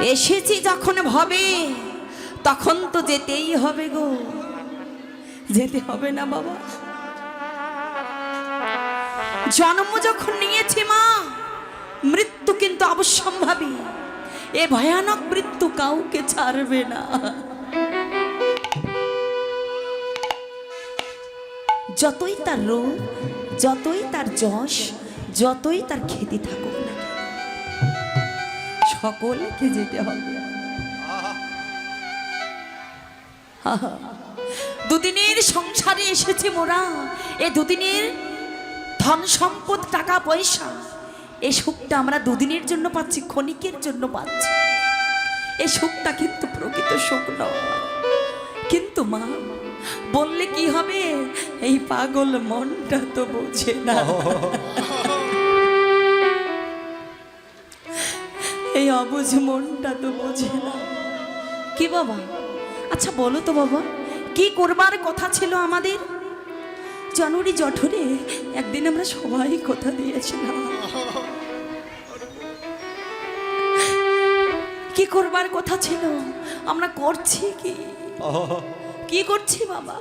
এসেছি যখন ভবে, তখন তো যেতেই হবে গো। যেতে হবে না বাবা। জন্ম যখন নিয়েছি মা, মৃত্যু কিন্তু অবশ্যম্ভাবী এ ভয়ানক মৃত্যু কাউকে ছাড়বে না। যতই তার রোগ, যতই তার যশ, যতই তার খ্যাতি থাকুক সকলকে যেতে হবে? দুদিনের সংসারে এসেছি মোরা। এ দুদিনের ধন সম্পদ, টাকা, পয়সা। এ সুখটা আমরা দুদিনের জন্য পাচ্ছি, ক্ষণিকের জন্য পাচ্ছি। এ সুখটা কিন্তু প্রকৃত সুখ নয়। কিন্তু মা, বললে কি হবে? এই পাগল মনটা তো বোঝে না। অবুঝ মনটা তো বোঝে না। কি বাবা? আচ্ছা বলো তো বাবা, কি করবার কথা ছিল আমাদের? জানুয়ারি জঠরে একদিন আমরা সবাই কথা দিয়েছিলাম। কি করবার কথা ছিল? আমরা করছি কি? কি করছি বাবা?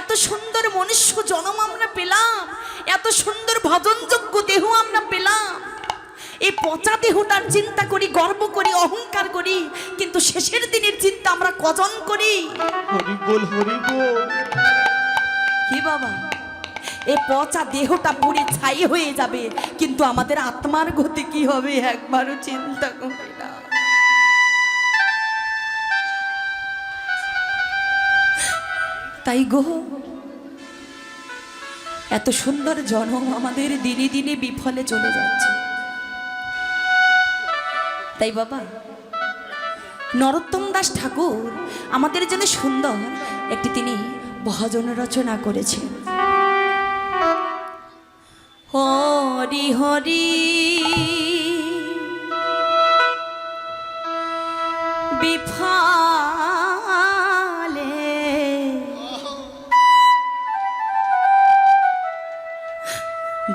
এত সুন্দর মনুষ্য জনম আমরা পেলাম, এত সুন্দর ভজনযোগ্য দেহ আমরা পেলাম। এই পচা দেহটার চিন্তা করি গর্ব করি অহংকার করি কিন্তু শেষের দিনের চিন্তা আমরা কজন করি? কি বাবা? এই পচা দেহটা পুড়ে ছাই হয়ে যাবে কিন্তু আমাদের আত্মার গতি কি হবে একবারও চিন্তা করি না। তাই গো এত সুন্দর জনম আমাদের দিনে দিনে বিফলে চলে যাচ্ছে। তাই বাবা, নরোত্তম দাস ঠাকুর আমাদের জন্য সুন্দর একটি তিনি ভজন রচনা করেছেন। হরি হরি, বিফালে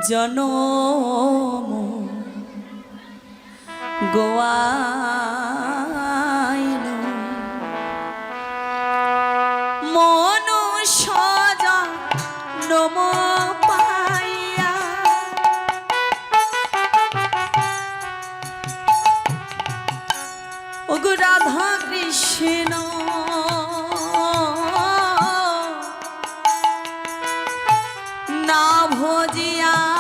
জনম গোয়াইন মনুষ্য নম পাইয়া। ওগো রাধা কৃষ্ণ। না ভজিয়া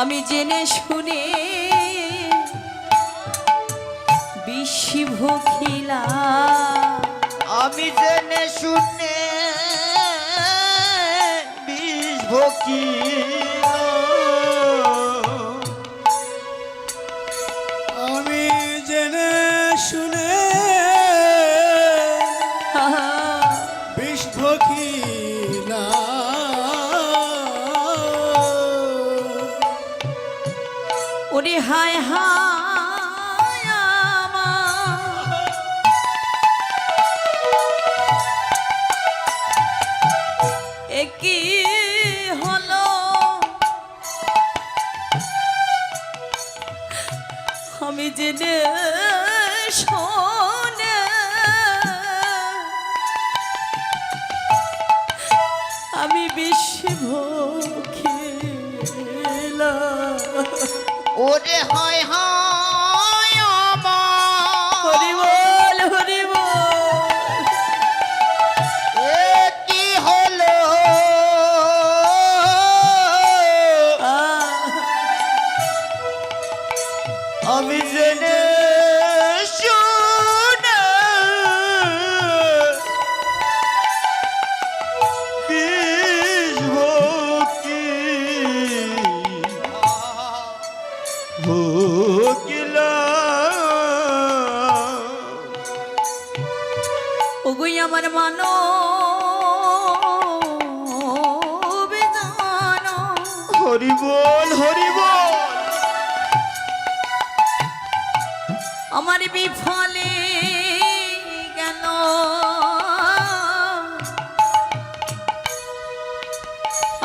আমি জেনে শুনে বিষ ভুখিলা আমি জেনে শুনে বিষ ভকি ওরে হয় হয়।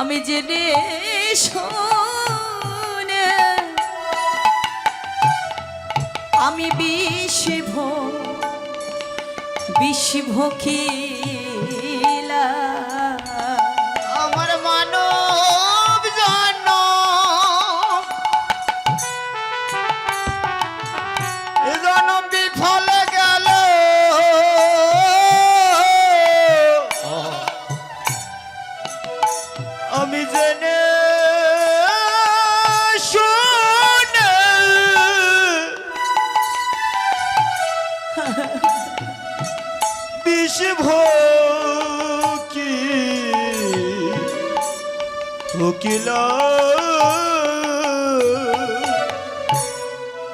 আমি জেনে শোনে আমি বিষভ বিষভকিলা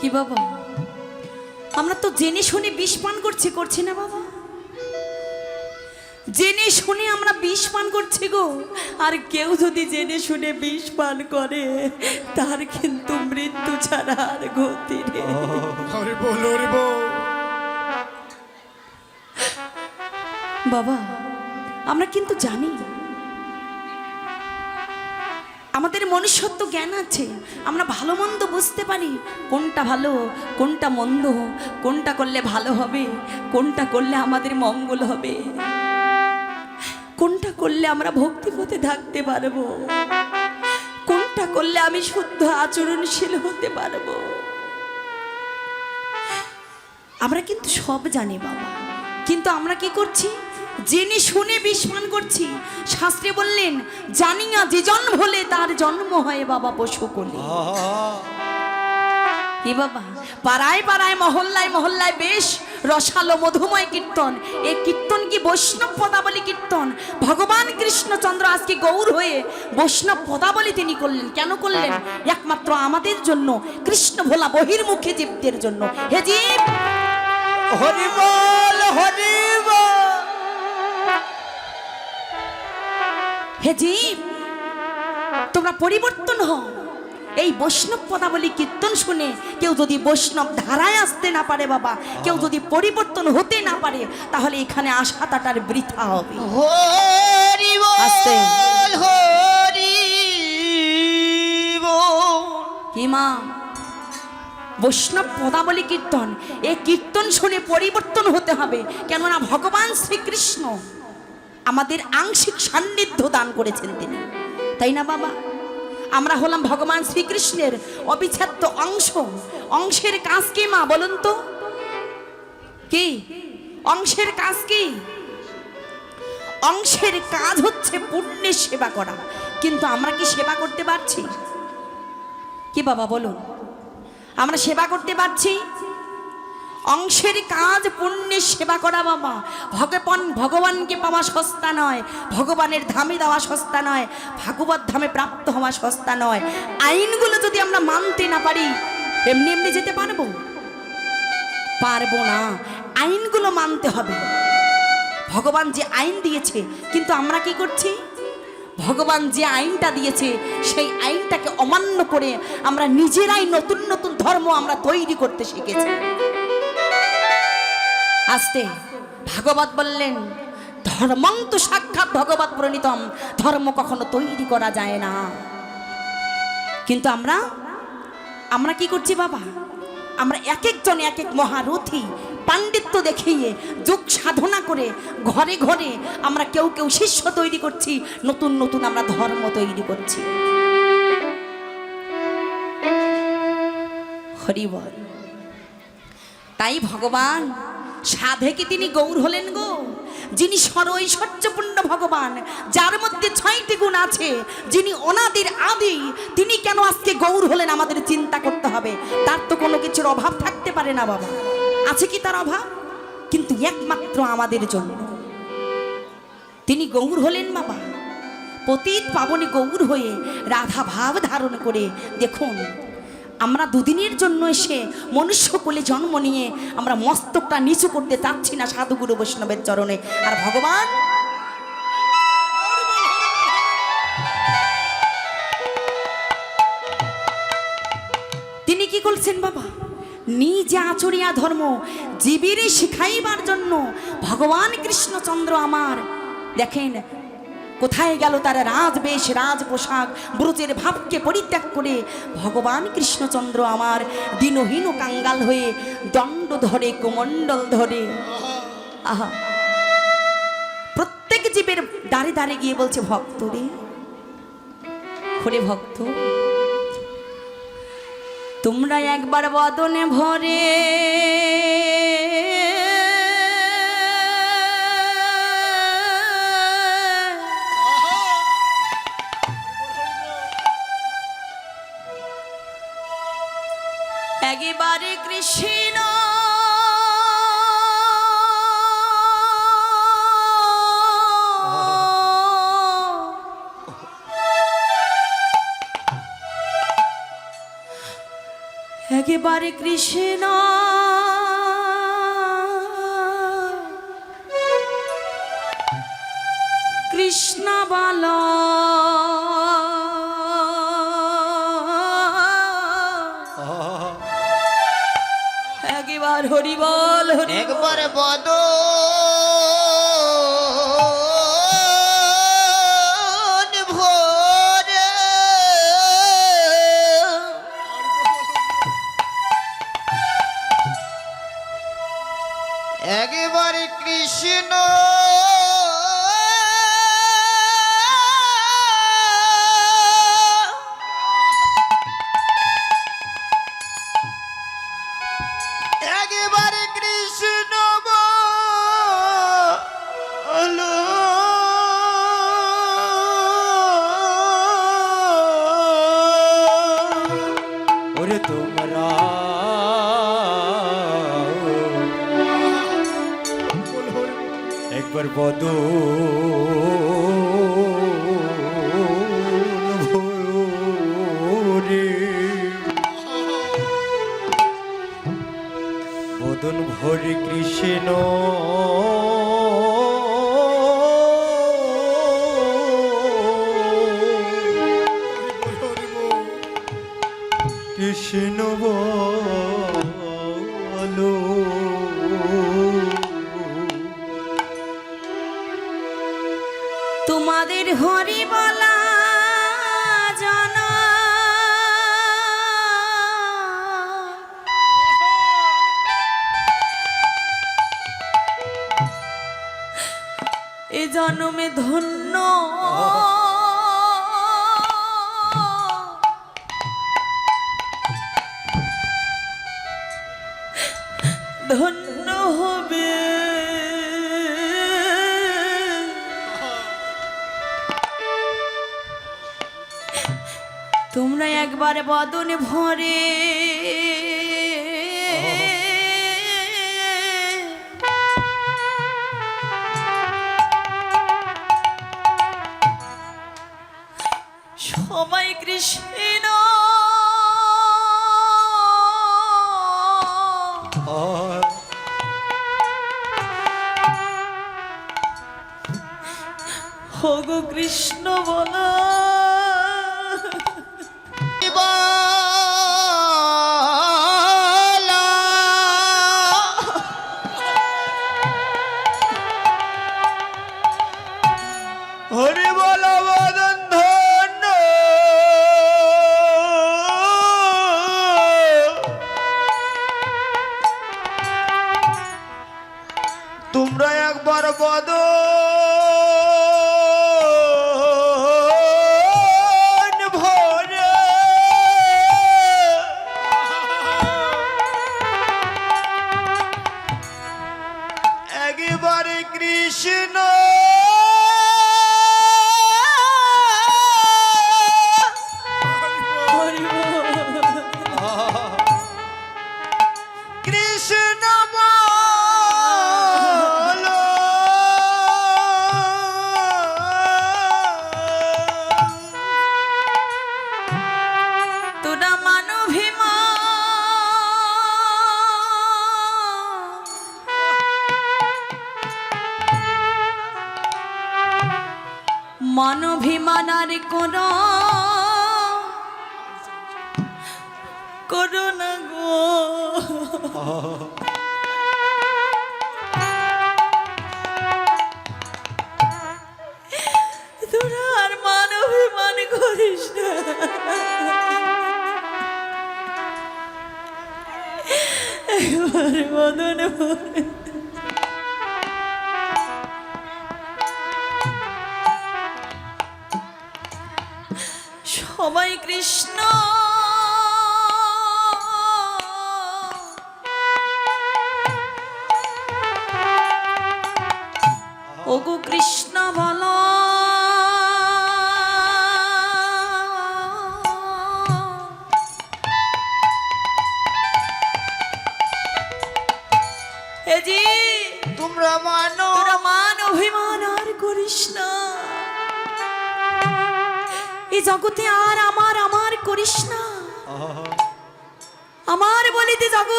কি বাবা? আমরা তো জেনে শুনে বিষ পান করছি করছি না বাবা? জেনে শুনে আমরা বিষ পান করছি গো। আর কেউ যদি জেনে শুনে বিষ পান করে তার কিন্তু মৃত্যু ছাড়া আর গতি বাবা আমরা কিন্তু জানি আমাদের মনুষ্যত্ব জ্ঞান আছে। আমরা ভালো মন্দ বুঝতে পারি, কোনটা ভালো, কোনটা মন্দ, কোনটা করলে ভালো হবে, কোনটা করলে আমাদের মঙ্গল হবে, কোনটা করলে আমরা ভক্তিপথে থাকতে পারব, কোনটা করলে আমি শুদ্ধ আচরণশীল হতে পারব। আমরা কিন্তু সব জানি বাবা, কিন্তু আমরা কি করছি? জেনে শুনে বিস্মান করছি। শাস্ত্রে বললেন, জানি না যে জন্ম হলে তার জন্ম হয় বাবা পশু কোলে। এ বাবা, পাড়ায় পাড়ায়, মহল্লায় মহল্লায় বেশ রসালো মধুময় কীর্তন। এই কীর্তন কি বৈষ্ণব পদাবলী কীর্তন? ভগবান কৃষ্ণচন্দ্র আজকে গৌর হয়ে বৈষ্ণব পদাবলী তিনি করলেন। কেন করলেন? একমাত্র আমাদের জন্য, কৃষ্ণ ভোলা বহির্মুখী জীবদের জন্য। হে জীব! হরি বল হরি হে জীব তোমরা পরিবর্তন হও। এই বৈষ্ণব পদাবলী কীর্তন শুনে কেউ যদি বৈষ্ণব ধারায় আসতে না পারে বাবা কেউ যদি পরিবর্তন হতে না পারে তাহলে এখানে আশাটা তার বৃথা হবে। হিমা বৈষ্ণব পদাবলী কীর্তন এই কীর্তন শুনে পরিবর্তন হতে হবে। কেননা ভগবান শ্রীকৃষ্ণ আমাদের আংশিক সান্নিধ্য দান করেছেন তিনি। তাই না বাবা? আমরা হলাম ভগবান শ্রীকৃষ্ণের অবিচ্ছেদ্য অংশ। অংশের কাজ কি মা, বলুন তো? কি? অংশের কাজ কি? অংশের কাজ হচ্ছে পুণ্যের সেবা করা। কিন্তু আমরা কি সেবা করতে পারছি? কি বাবা, বলুন? আমরা সেবা করতে পারছি? অংশের কাজ পুণ্যের সেবা করা বাবা। ভগবান, ভগবানকে পাওয়া সস্তা নয়, ভগবানের ধামে দেওয়া সস্তা নয়, ভাগবত ধামে প্রাপ্ত হওয়া সস্তা নয়। আইনগুলো যদি আমরা মানতে না পারি, এমনি এমনি যেতে পারব? পারব না। আইনগুলো মানতে হবে। ভগবান যে আইন দিয়েছে, কিন্তু আমরা কি করছি? ভগবান যে আইনটা দিয়েছে, সেই আইনটাকে অমান্য করে আমরা নিজেরাই নতুন নতুন ধর্ম আমরা তৈরি করতে শিখেছি। আস্তে ভাগবত বললেন, ধর্মং তো সাক্ষাৎ ভগবত প্রণীতম, ধর্ম কখনো তৈরি করা যায় না। কিন্তু আমরা আমরা কি করছি বাবা? আমরা এক একজন এক এক মহারথী পাণ্ডিত্য দেখিয়ে, যোগ সাধনা করে, ঘরে ঘরে আমরা কেউ কেউ শিষ্য তৈরি করছি, নতুন নতুন আমরা ধর্ম তৈরি করছি। হরিবল তাই ভগবান সাধেকে তিনি গৌর হলেন গো? যিনি সরৈশ্বর্যপূর্ণ ভগবান, যার মধ্যে ছয়টি গুণ আছে, যিনি অনাদির আদি, তিনি কেন আজকে গৌর হলেন আমাদের চিন্তা করতে হবে? তার তো কোনো কিছুর অভাব থাকতে পারে না বাবা। আছে কি তার অভাব? কিন্তু একমাত্র আমাদের জন্য। তিনি গৌর হলেন বাবা। পতিত পাবনে গৌর হয়ে রাধা ভাব ধারণ করে দেখুন আমরা দুদিনের জন্য এসে মনুষ্য কোলে জন্ম নিয়ে আমরা মস্তকটা নিচু করতে চাচ্ছি না সাধুগুরু বৈষ্ণবের চরণে। আর ভগবান? তিনি কি করছেন বাবা? নিজে আচরিয়া ধর্ম জীবের শিখাইবার জন্য ভগবান কৃষ্ণচন্দ্র আমার। দেখেন কোথায় গেল তার রাজবেশ রাজ পোশাক ব্রজের ভাবকে পরিত্যাগ করে ভগবান কৃষ্ণচন্দ্র আমার দিনহীন কাঙ্গাল হয়ে দণ্ড ধরে, কুমণ্ডল ধরে। আহা। প্রত্যেক জীবের দাঁড়ে দাঁড়ে গিয়ে বলছে, ভক্ত রে হরে ভক্ত, তোমরা একবার বদনে ভরে একেবারে কৃষ্ণ। একেবারে কৃষ্ণ একবার বদ। একবার কৃষ্ণ কৃষ্ণ বলো। তোমাদের হরি বলা একবার ভরে। সবাই কৃষ্ণ কৃষ্ণ এবারে মদন ভরে সবাই কৃষ্ণ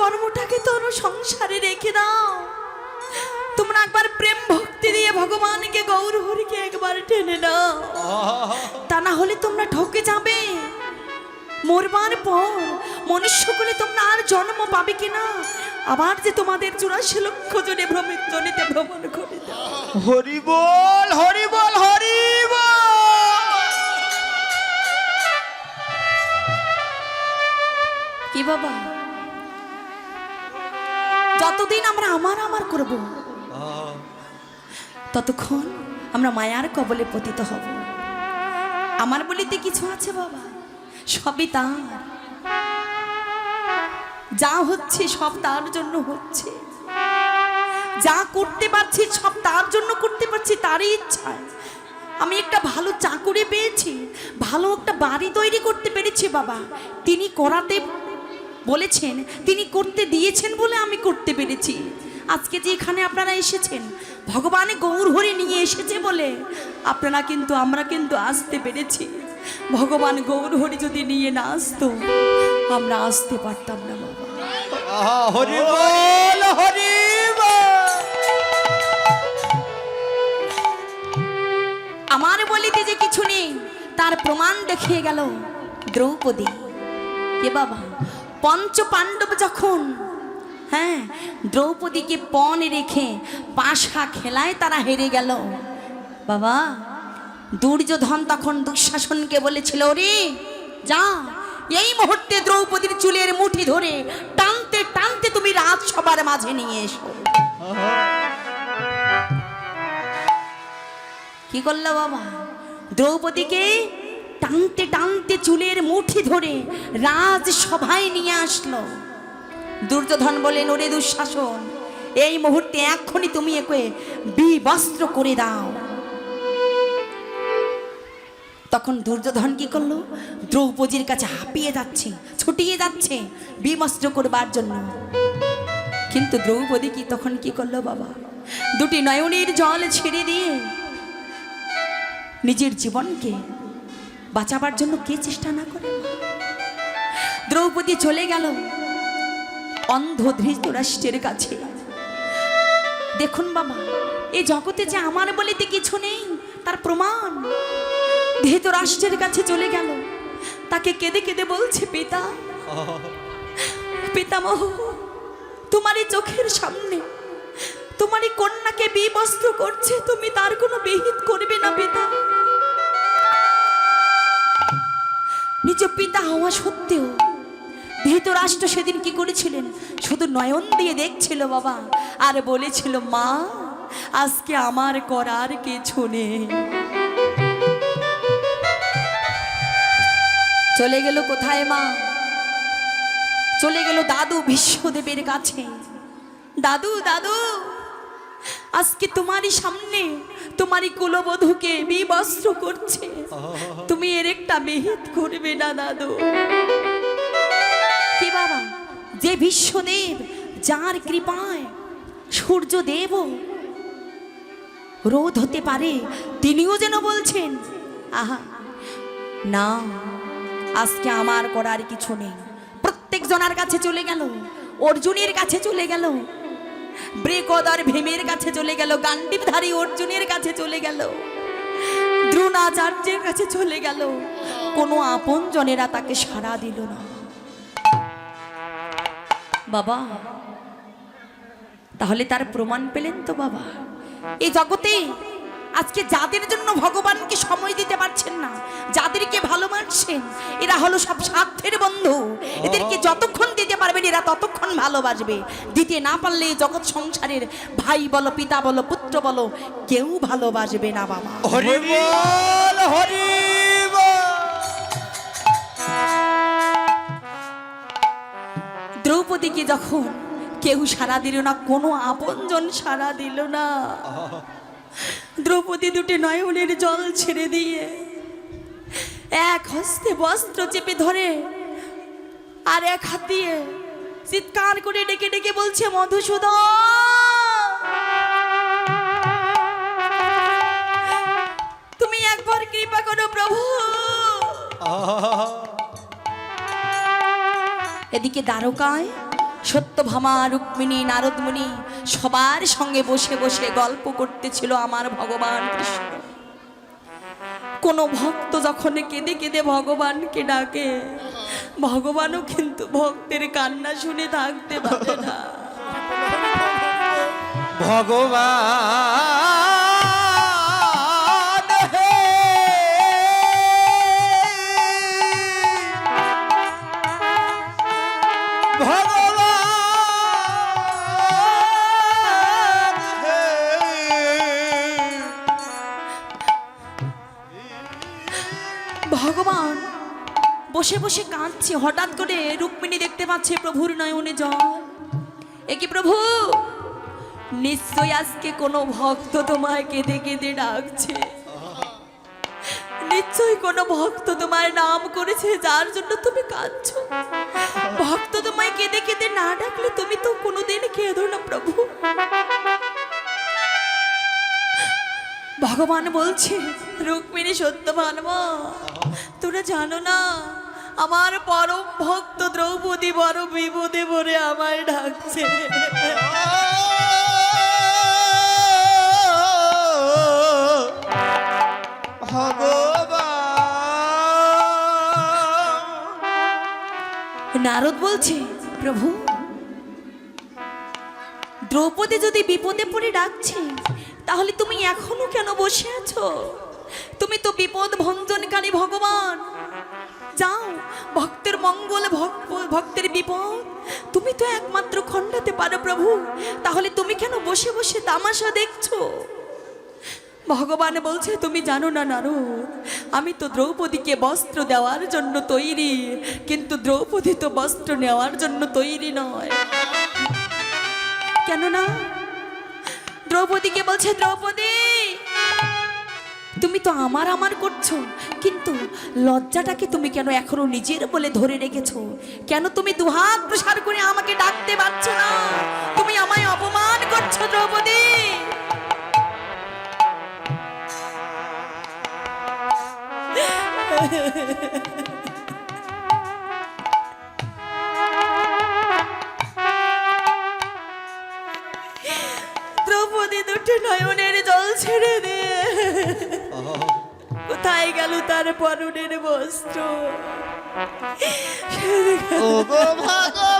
কর্মটাকে তোর সংসারে রেখে দাও। তোমরা একবার প্রেম ভক্তি দিয়ে ভগবানকে গৌর হরিকে একবার টেনে নাও। তা না হলে তোমরা ঠকে যাবে। মরবার পর মনুষ্য মনুষ্যকুলে তোমরা আর জন্ম পাবে কিনা? আবার যে তোমাদের চুরাশি লক্ষ জনে ভ্রমিত জনিতে ভ্রমণ করে হরি বল হরি বল হরি কি বাবা? যতদিন আমরা আমার আমার করব, ততক্ষণ আমরা মায়ার কবলে পতিত হব। আমার বলিতে কিছু আছে বাবা? সবই তার। যা হচ্ছে সব তার জন্য হচ্ছে। যা করতে পারছি সব তার জন্য করতে পারছি, তারই ইচ্ছায়। আমি একটা ভালো চাকুরি পেয়েছি, ভালো একটা বাড়ি তৈরি করতে পেরেছি বাবা। তিনি করাতে বলেছেন তিনি করতে দিয়েছেন বলে আমি করতে পেরেছি। আজকে যে এখানে আপনারা এসেছেন ভগবানে গৌর হরি নিয়ে এসেছে বলে আপনারা কিন্তু আমরা কিন্তু আসতে পেরেছি। ভগবান গৌর হরি যদি নিয়ে না আসতো আমরা আসতে পারতাম না বাবা। হরি বল হরি আমার বলিতে যে কিছু নেই তার প্রমাণ দেখিয়ে গেল দ্রৌপদী। কে বাবা? পঞ্চ পাণ্ডব যখন হ্যাঁ দ্রৌপদীকে পণ রেখে পাশা খেলায় তারা হেরে গেল। বাবা, দুর্যোধন তখন দুঃশাসনকে বলেছিল রে যা, এই মুহূর্তে দ্রৌপদীর চুলের মুঠি ধরে টানতে টানতে তুমি রাজসভার মাঝে নিয়ে এসো। কি করল বাবা? দ্রৌপদীকে টানতে টানতে চুলের মুঠি ধরে রাজসভায় নিয়ে আসলো। দুর্যোধন বলেন ওরে দুঃশাসন, এই মুহূর্তে এক্ষুনি তুমি একে বিবস্ত্র করে দাও। তখন দুর্যোধন কি করল? দ্রৌপদীর কাছে হাঁপিয়ে যাচ্ছে, ছুটিয়ে যাচ্ছে বিবস্ত্র করবার জন্য। কিন্তু দ্রৌপদী কি তখন কি করল বাবা? দুটি নয়নের জল ছেড়ে দিয়ে নিজের জীবনকে বাঁচাবার জন্য কে চেষ্টা না করে? দ্রৌপদী চলে গেল অন্ধ ধৃতরাষ্ট্রের কাছে। দেখুন বাবা এই জগতে যে আমার বলিতে কিছু নেই, তার প্রমাণ। ধৃতরাষ্ট্রের কাছে চলে গেল। তাকে কেঁদে কেঁদে বলছে, পিতা, পিতামহ, তোমারই চোখের সামনে, তোমারই কন্যাকে বিবস্ত্র করছে, তুমি তার কোনো বিহিত করবে না, পিতা। নিজ পিতা হওয়া সত্ত্বেও ধৃতরাষ্ট্র সেদিন কি করেছিলেন? শুধু নয়ন দিয়ে দেখছিল বাবা, আর বলেছিল, মা, আজকে আমার করার কিছু নেই। চলে গেল কোথায় মা? চলে গেল দাদু বিশ্বদেবের কাছে। দাদু দাদু, আজকে তোমারই সামনে তোমারই কুলবধূকে বিবস্ত্র করছে। তুমি এর একটা বিহিত করবে না দাদু। কি বাবা যে বিশ্বদেব যার কৃপায় সূর্যদেব রোধ হতে পারে তিনিও যেন বলছেন আহা না আজকে আমার করার কিছু নেই। প্রত্যেক জনার কাছে চলে গেল অর্জুনের কাছে চলে গেল ব্রেকদার ভীমের কাছে চলে গেল, গান্ডীবধারী অর্জুনের কাছে চলে গেল, দ্রোণাচার্যের কাছে চলে গেল। কোনো আপন জনেরা তাকে সাড়া দিল না। বাবা, তাহলে তার প্রমাণ পেলেন তো বাবা। এই জগতে আজকে যাদের জন্য ভগবানকে সময় দিতে পারছেন না যাদেরকে ভালো ভালোবাসছেন এরা হলো সব স্বার্থের বন্ধু। এদেরকে যতক্ষণ দিতে পারবেন এরা ততক্ষণ ভালোবাসবে। দিতে না পারলে জগৎ সংসারের ভাই বলো পিতা বলো পুত্র বলো কেউ ভালোবাসবে না বাবা। হরি বল হরি দ্রৌপদীকে যখন কেউ সাড়া দিল না কোনো আপনজন সাড়া দিল না। দ্রৌপদী দুটি নয়নের জল ছেড়ে দিয়ে এক হস্তে বস্ত্র চেপে ধরে আর এক হাত দিয়ে চিৎকার করে ডেকে ডেকে বলছে মধুসূদন তুমি একবার কৃপা করো প্রভু। এদিকে দ্বারকায় সত্যভামা রুক্মিণী, নারদমণি সবার সঙ্গে বসে বসে গল্প করতেছিল আমার ভগবান কৃষ্ণ। কোনো ভক্ত যখন কেঁদে কেঁদে ভগবানকে ডাকে, ভগবানও কিন্তু ভক্তের কান্না শুনে থাকতে পারে না। ভগবান বসে বসে কাঁদছে। হঠাৎ করে রুক্মিণী দেখতে পাচ্ছে প্রভুর নয়নে জল। এ কি প্রভু? নিশ্চয় আজকে কোনো ভক্ত তোমায় কেঁদে কেঁদে ডাকছে। নিশ্চয়ই কোনো ভক্ত তোমার নাম করেছে, যার জন্য তুমি কাঁদছো। ভক্ত তোমায় কেঁদে কেঁদে না ডাকলে তুমি তো কোনোদিন কেঁদো না প্রভু। ভগবান বলছে, রুক্মিণী সত্য মা, তোরা জানো না আমার পরম ভক্ত দ্রৌপদী বড় বিপদে পড়ে আমায় ডাকছে। নারদ বলছে প্রভু দ্রৌপদী যদি বিপদে পড়ে ডাকছে তাহলে তুমি এখনও কেন বসে আছো? তুমি তো বিপদ ভঞ্জনকারী ভগবান। যাও, ভক্তের মঙ্গল ভক- ভক্তের বিপদ। তুমি তো একমাত্র খণ্ডাতে পারো প্রভু। তাহলে তুমি কেন বসে বসে তামাশা দেখছ? ভগবান বলছে, তুমি জানো না নারদ, আমি তো দ্রৌপদীকে বস্ত্র দেওয়ার জন্য তৈরি, কিন্তু দ্রৌপদী তো বস্ত্র নেওয়ার জন্য তৈরি নয়। কেননা, দ্রৌপদীকে বলছে, দ্রৌপদী তুমি তো আমার আমার করছ। কিন্তু লজ্জাটাকে তুমি কেন এখনও নিজের বলে ধরে রেখেছো? কেন তুমি দুহাত প্রসার করে আমাকে ডাকতে পারছ না? তুমি আমায় অপমান করছ দ্রৌপদী। দ্রৌপদী দুটি নয়নের জল ছেড়ে কোথায় গেল তার পরনের বস্ত্র? গো ভগবান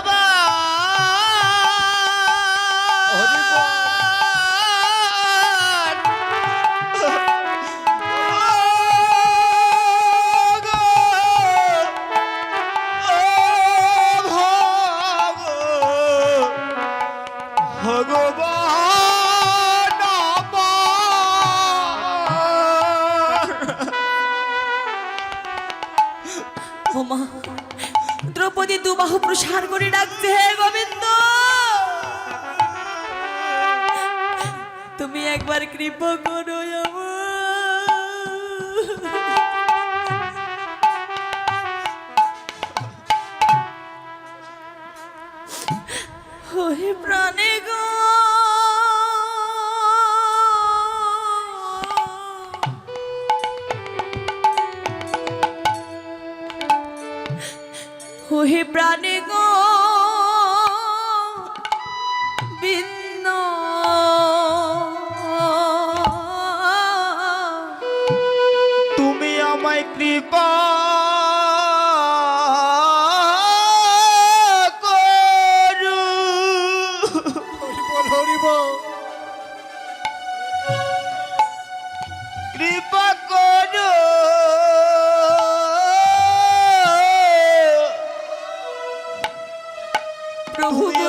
তুমি একবার কৃপা করো প্রাণে প্রভু তুমি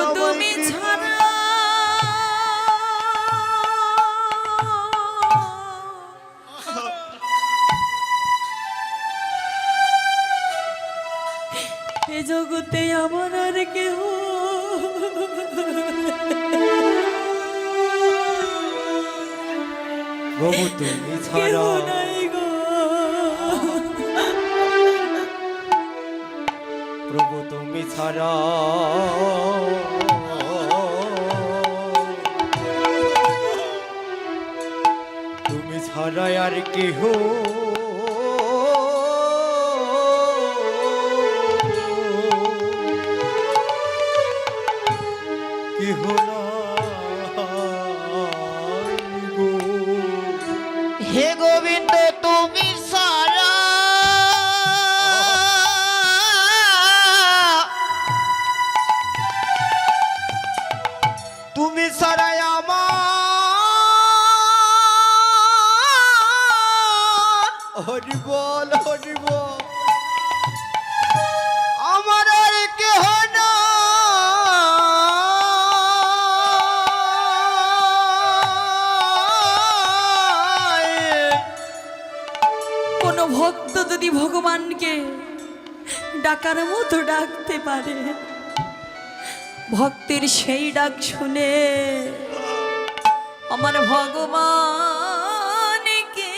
গোবিন্দ তুমি ডাকার মতো ডাকতে পারে। ভক্তের সেই ডাক শুনে আমার ভগবান কে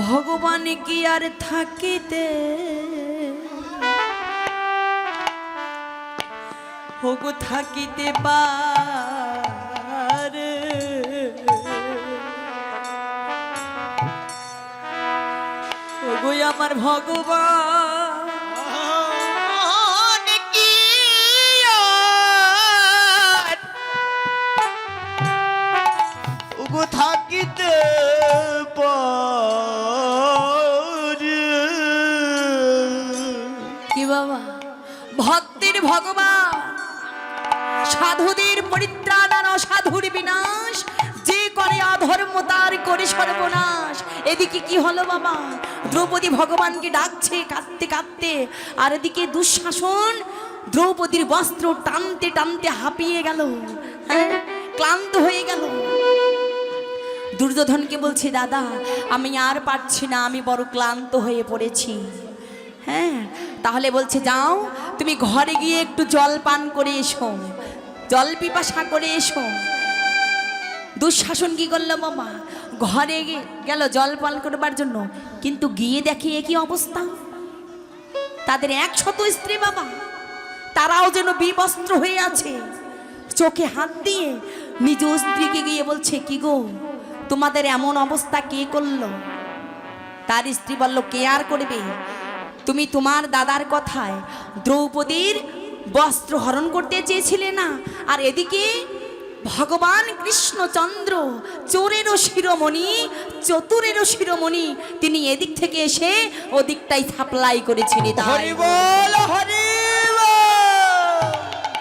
ভগবান কি আর থাকিতে? হোগো থাকিতে পারে ওগো আমার ভগবান। থাকিতে কি বাবা? ভক্তির ভগবান। সাধুদের পরিত্রাণ আর অসাধুর বিনাশ। যে করে অধর্ম তার করে সর্বনাশ। এদিকে কি হলো বাবা? দ্রৌপদী ভগবানকে ডাকছে, কাঁদতে কাঁদতে, আর এদিকে দুঃশাসন দ্রৌপদীর বস্ত্র টানতে টানতে হাঁপিয়ে গেল। হ্যাঁ ক্লান্ত হয়ে গেল। দুর্যোধনকে বলছি, দাদা, আমি আর পারছি না, আমি বড় ক্লান্ত হয়ে পড়েছি। হ্যাঁ তাহলে বলছে, যাও, তুমি ঘরে গিয়ে একটু জল পান করে এসো, জল পিপাসা করে এসো। দুঃশাসন কি করল মামা? ঘরে গেল জল পান করবার জন্য, কিন্তু গিয়ে দেখি এ কি অবস্থা? তাদের একশত স্ত্রী বাবা তারাও যেন বিবস্ত্র হয়ে আছে। চোখে হাত দিয়ে নিজ স্ত্রীকে গিয়ে বলছে, কি গো, তোমাদের এমন অবস্থা কে করল? তার স্ত্রী বলল, কে আর করবে? তুমি তোমার দাদার কথায় দ্রৌপদীর বস্ত্র হরণ করতে চেয়েছিলে না? আর এদিকে ভগবান কৃষ্ণচন্দ্র চোরেরও শিরোমণি, চতুরেরও শিরোমণি, তিনি এদিক থেকে এসে ওদিকটাই সাপ্লাই করেছিলেন হরি বল, হরি